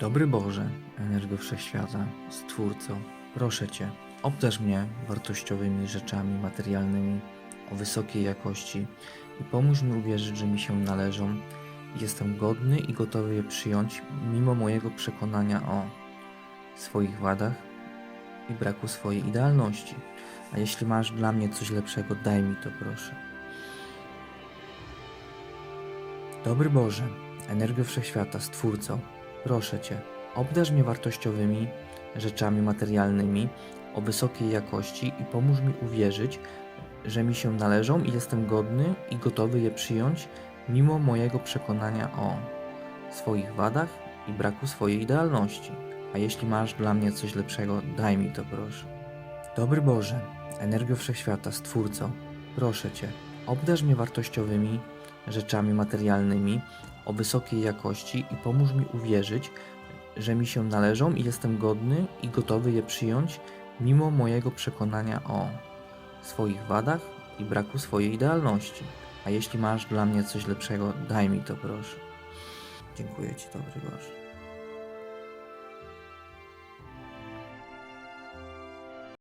Dobry Boże, energio wszechświata, Stwórco, proszę Cię, obdarz mnie wartościowymi rzeczami materialnymi o wysokiej jakości i pomóż mi uwierzyć, że mi się należą jestem godny i gotowy je przyjąć mimo mojego przekonania o swoich wadach i braku swojej idealności. A jeśli masz dla mnie coś lepszego, daj mi to proszę. Dobry Boże, energio wszechświata, Stwórco, proszę Cię, obdarz mnie wartościowymi rzeczami materialnymi o wysokiej jakości i pomóż mi uwierzyć, że mi się należą i jestem godny i gotowy je przyjąć mimo mojego przekonania o swoich wadach i braku swojej idealności. A jeśli masz dla mnie coś lepszego, daj mi to proszę. Dobry Boże, energio wszechświata, Stwórco, proszę Cię, obdarz mnie wartościowymi rzeczami materialnymi o wysokiej jakości i pomóż mi uwierzyć, że mi się należą i jestem godny i gotowy je przyjąć mimo mojego przekonania o swoich wadach i braku swojej idealności. A jeśli masz dla mnie coś lepszego, daj mi to proszę. Dziękuję Ci, dobry Boże.